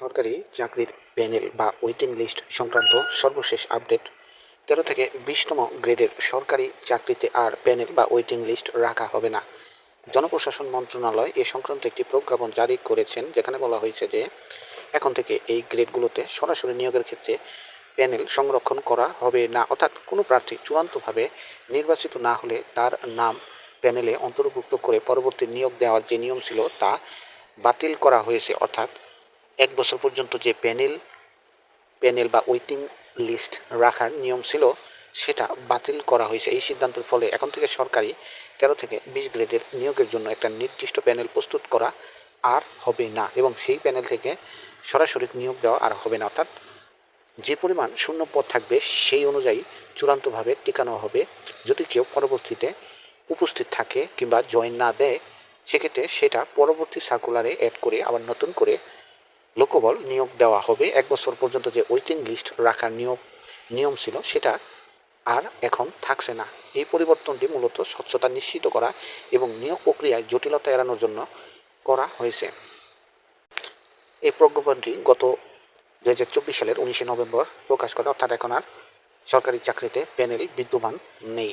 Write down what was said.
সরকারি চাকরির প্যানেল বা ওয়েটিং লিস্ট সংক্রান্ত সর্বশেষ আপডেট। তেরো থেকে বিশতম গ্রেডের সরকারি চাকরিতে আর প্যানেল বা ওয়েটিং লিস্ট রাখা হবে না। জনপ্রশাসন মন্ত্রণালয় এ সংক্রান্ত একটি প্রজ্ঞাপন জারি করেছেন, যেখানে বলা হয়েছে যে, এখন থেকে এই গ্রেডগুলোতে সরাসরি নিয়োগের ক্ষেত্রে প্যানেল সংরক্ষণ করা হবে না। অর্থাৎ কোনো প্রার্থী চূড়ান্তভাবে নির্বাচিত না হলে তার নাম প্যানেলে অন্তর্ভুক্ত করে পরবর্তী নিয়োগ দেওয়ার যে নিয়ম ছিল তা বাতিল করা হয়েছে। অর্থাৎ এক বছর পর্যন্ত যে প্যানেল প্যানেল বা ওয়েটিং লিস্ট রাখার নিয়ম ছিল, সেটা বাতিল করা হয়েছে। এই সিদ্ধান্তের ফলে এখন থেকে সরকারি তেরো থেকে বিশ গ্রেডের নিয়োগের জন্য একটা নির্দিষ্ট প্যানেল প্রস্তুত করা আর হবে না এবং সেই প্যানেল থেকে সরাসরি নিয়োগ দেওয়া আর হবে না। অর্থাৎ যে পরিমাণ শূন্য পদ থাকবে, সেই অনুযায়ী চূড়ান্তভাবে টিকানো হবে। যদি কেউ পরবর্তীতে উপস্থিত থাকে কিংবা জয়েন না দেয়, সেক্ষেত্রে সেটা পরবর্তী সার্কুলারে অ্যাড করে, আবার নতুন করে লোকবল নিয়োগ দেওয়া হবে। এক বছর পর্যন্ত যে ওয়েটিং লিস্ট রাখার নিয়োগ, নিয়ম ছিল, সেটা আর এখন থাকছে না। এই পরিবর্তনটি মূলত স্বচ্ছতা নিশ্চিত করা এবং নিয়োগ প্রক্রিয়ায় জটিলতা এড়ানোর জন্য করা হয়েছে। এই প্রজ্ঞাপনটি গত দু হাজার চব্বিশ সালের উনিশে নভেম্বর প্রকাশ করে, অর্থাৎ এখন আর সরকারি চাকরিতে প্যানেল বিদ্যমান নেই।